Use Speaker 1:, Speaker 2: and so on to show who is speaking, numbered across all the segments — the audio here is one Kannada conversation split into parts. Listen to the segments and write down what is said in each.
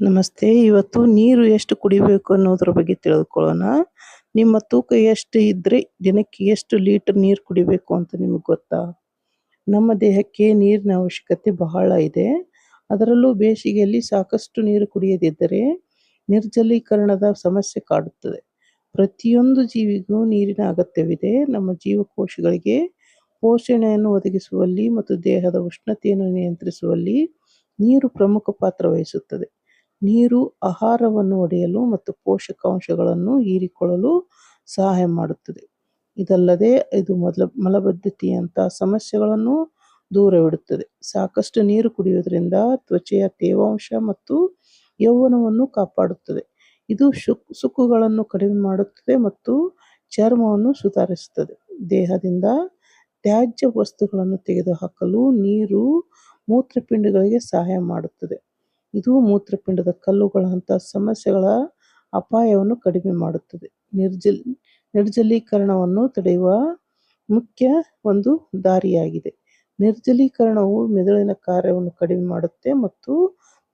Speaker 1: ನಮಸ್ತೆ. ಇವತ್ತು ನೀರು ಎಷ್ಟು ಕುಡಿಬೇಕು ಅನ್ನೋದ್ರ ಬಗ್ಗೆ ತಿಳಿದುಕೊಳ್ಳೋಣ ನಿಮ್ಮ ತೂಕ ಎಷ್ಟು ಇದ್ರೆ ದಿನಕ್ಕೆ ಎಷ್ಟು ಲೀಟರ್ ನೀರು ಕುಡಿಬೇಕು ಅಂತ ನಿಮಗೆ ಗೊತ್ತಾ? ನಮ್ಮ ದೇಹಕ್ಕೆ ನೀರಿನ ಅವಶ್ಯಕತೆ ಬಹಳ ಇದೆ. ಅದರಲ್ಲೂ ಬೇಸಿಗೆಯಲ್ಲಿ ಸಾಕಷ್ಟು ನೀರು ಕುಡಿಯದಿದ್ದರೆ ನಿರ್ಜಲೀಕರಣದ ಸಮಸ್ಯೆ ಕಾಡುತ್ತದೆ. ಪ್ರತಿಯೊಂದು ಜೀವಿಗೂ ನೀರಿನ ಅಗತ್ಯವಿದೆ. ನಮ್ಮ ಜೀವಕೋಶಗಳಿಗೆ ಪೋಷಣೆಯನ್ನು ಒದಗಿಸುವಲ್ಲಿ ಮತ್ತು ದೇಹದ ಉಷ್ಣತೆಯನ್ನು ನಿಯಂತ್ರಿಸುವಲ್ಲಿ ನೀರು ಪ್ರಮುಖ ಪಾತ್ರ ವಹಿಸುತ್ತದೆ. ನೀರು ಆಹಾರವನ್ನು ಒಡೆಯಲು ಮತ್ತು ಪೋಷಕಾಂಶಗಳನ್ನು ಹೀರಿಕೊಳ್ಳಲು ಸಹಾಯ ಮಾಡುತ್ತದೆ. ಇದಲ್ಲದೆ ಇದು ಮೊದಲ ಮಲಬದ್ಧತೆಯಂತಹ ಸಮಸ್ಯೆಗಳನ್ನು ದೂರವಿಡುತ್ತದೆ. ಸಾಕಷ್ಟು ನೀರು ಕುಡಿಯುವುದರಿಂದ ತ್ವಚೆಯ ತೇವಾಂಶ ಮತ್ತು ಯೌವನವನ್ನು ಕಾಪಾಡುತ್ತದೆ. ಇದು ಶುಕ್, ಸುಕ್ಕುಗಳನ್ನು ಕಡಿಮೆ ಮಾಡುತ್ತದೆ ಮತ್ತು ಚರ್ಮವನ್ನು ಸುಧಾರಿಸುತ್ತದೆ. ದೇಹದಿಂದ ತ್ಯಾಜ್ಯ ವಸ್ತುಗಳನ್ನು ತೆಗೆದುಹಾಕಲು ನೀರು ಮೂತ್ರಪಿಂಡಗಳಿಗೆ ಸಹಾಯ ಮಾಡುತ್ತದೆ. ಇದು ಮೂತ್ರಪಿಂಡದ ಕಲ್ಲುಗಳಂತಹ ಸಮಸ್ಯೆಗಳ ಅಪಾಯವನ್ನು ಕಡಿಮೆ ಮಾಡುತ್ತದೆ. ನಿರ್ಜಲ್, ನಿರ್ಜಲೀಕರಣವನ್ನು ತಡೆಯುವ ಮುಖ್ಯ ಒಂದು ದಾರಿಯಾಗಿದೆ. ನಿರ್ಜಲೀಕರಣವು ಮೆದುಳಿನ ಕಾರ್ಯವನ್ನು ಕಡಿಮೆ ಮಾಡುತ್ತೆ ಮತ್ತು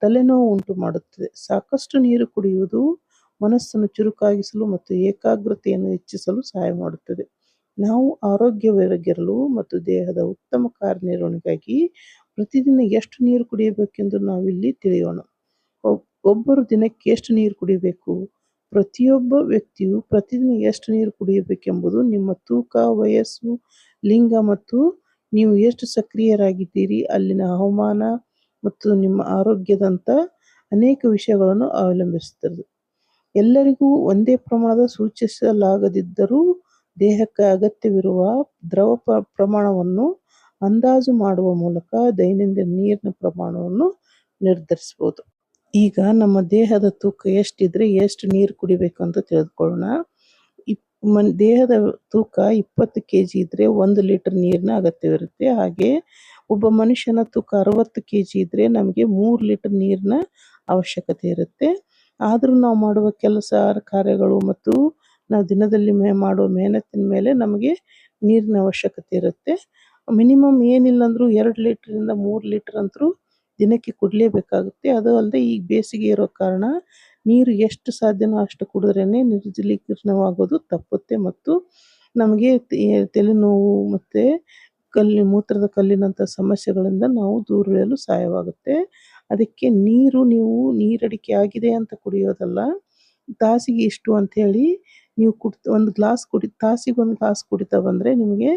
Speaker 1: ತಲೆನೋವು ಉಂಟು ಮಾಡುತ್ತದೆ. ಸಾಕಷ್ಟು ನೀರು ಕುಡಿಯುವುದು ಮನಸ್ಸನ್ನು ಚುರುಕಾಗಿಸಲು ಮತ್ತು ಏಕಾಗ್ರತೆಯನ್ನು ಹೆಚ್ಚಿಸಲು ಸಹಾಯ ಮಾಡುತ್ತದೆ. ನಾವು ಆರೋಗ್ಯವಾಗಿರಲು ಮತ್ತು ದೇಹದ ಉತ್ತಮ ಕಾರ್ಯನಿರ್ವಹಣೆಗಾಗಿ ಪ್ರತಿದಿನ ಎಷ್ಟು ನೀರು ಕುಡಿಯಬೇಕೆಂದು ನಾವಿಲ್ಲಿ ತಿಳಿಯೋಣ. ಒಬ್ಬರು ದಿನಕ್ಕೆ ಎಷ್ಟು ನೀರು ಕುಡಿಯಬೇಕು ಪ್ರತಿಯೊಬ್ಬ ವ್ಯಕ್ತಿಯು ಪ್ರತಿದಿನ ಎಷ್ಟು ನೀರು ಕುಡಿಯಬೇಕೆಂಬುದು ನಿಮ್ಮ ತೂಕ, ವಯಸ್ಸು, ಲಿಂಗ ಮತ್ತು ನೀವು ಎಷ್ಟು ಸಕ್ರಿಯರಾಗಿದ್ದೀರಿ, ಅಲ್ಲಿನ ಹವಾಮಾನ ಮತ್ತು ನಿಮ್ಮ ಆರೋಗ್ಯದಂಥ ಅನೇಕ ವಿಷಯಗಳನ್ನು ಅವಲಂಬಿಸುತ್ತದೆ. ಎಲ್ಲರಿಗೂ ಒಂದೇ ಪ್ರಮಾಣದ ಸೂಚಿಸಲಾಗದಿದ್ದರೂ ದೇಹಕ್ಕೆ ಅಗತ್ಯವಿರುವ ದ್ರವ ಪ್ರಮಾಣವನ್ನು ಅಂದಾಜು ಮಾಡುವ ಮೂಲಕ ದೈನಂದಿನ ನೀರಿನ ಪ್ರಮಾಣವನ್ನು ನಿರ್ಧರಿಸಬಹುದು. ಈಗ ನಮ್ಮ ದೇಹದ ತೂಕ ಎಷ್ಟಿದ್ರೆ ಎಷ್ಟು ನೀರು ಕುಡಿಬೇಕು ಅಂತ ತಿಳಿದುಕೊಳ್ಳೋಣ ಇಪ್, ಮನ್, ದೇಹದ ತೂಕ ಇಪ್ಪತ್ತು ಕೆ ಜಿ ಇದ್ರೆ ಒಂದು ಲೀಟರ್ ನೀರಿನ ಅಗತ್ಯವಿರುತ್ತೆ. ಹಾಗೆ ಒಬ್ಬ ಮನುಷ್ಯನ ತೂಕ ಅರವತ್ತು ಕೆ ಜಿ ಇದ್ರೆ ನಮಗೆ ಮೂರು ಲೀಟರ್ ನೀರಿನ ಅವಶ್ಯಕತೆ ಇರುತ್ತೆ. ಆದರೂ ನಾವು ಮಾಡುವ ಕೆಲಸ, ಕಾರ್ಯಗಳು ಮತ್ತು ನಾವು ದಿನದಲ್ಲಿ ಮೇ, ಮಾಡುವ ಮೆಹನತ್ತಿನ ಮೇಲೆ ನಮಗೆ ನೀರಿನ ಅವಶ್ಯಕತೆ ಇರುತ್ತೆ. ಮಿನಿಮಮ್ ಏನಿಲ್ಲ ಅಂದರೂ ಎರಡು ಲೀಟ್ರಿಂದ ಮೂರು ಲೀಟರ್ ಅಂತರೂ ದಿನಕ್ಕೆ ಕುಡಲೇಬೇಕಾಗುತ್ತೆ. ಅದು ಅಲ್ಲದೆ ಈಗ ಬೇಸಿಗೆ ಇರೋ ಕಾರಣ ನೀರು ಎಷ್ಟು ಸಾಧ್ಯನೋ ಅಷ್ಟು ಕುಡಿದ್ರೇ ನಿರ್ಜಲೀಕರಣವಾಗೋದು ತಪ್ಪುತ್ತೆ ಮತ್ತು ನಮಗೆ ತಲೆನೋವು ಮತ್ತು ಕಲ್ಲಿ, ಮೂತ್ರದ ಕಲ್ಲಿನಂಥ ಸಮಸ್ಯೆಗಳಿಂದ ನಾವು ದೂರ ಉಳಿಯಲು ಸಹಾಯವಾಗುತ್ತೆ. ಅದಕ್ಕೆ ನೀರು ನೀವು ನೀರಡಿಕೆ ಆಗಿದೆ ಅಂತ ಕುಡಿಯೋದಲ್ಲ, ತಾಸಿಗೆ ಇಷ್ಟು ಅಂಥೇಳಿ ನೀವು ಕುಡ್ ಒಂದು ಗ್ಲಾಸ್ ಕುಡಿ ತಾಸಿಗೆ ಒಂದು ಗ್ಲಾಸ್ ಕುಡಿತಾ ಬಂದರೆ ನಿಮಗೆ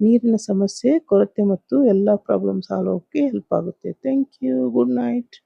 Speaker 1: ನೀರಿನ ಸಮಸ್ಯೆ ಕೊರತೆ ಮತ್ತು ಎಲ್ಲ ಪ್ರಾಬ್ಲಮ್ ಸಾಲ್ವ್ ಆಗೋಕೆ ಹೆಲ್ಪ್ ಆಗುತ್ತೆ. Thank you good night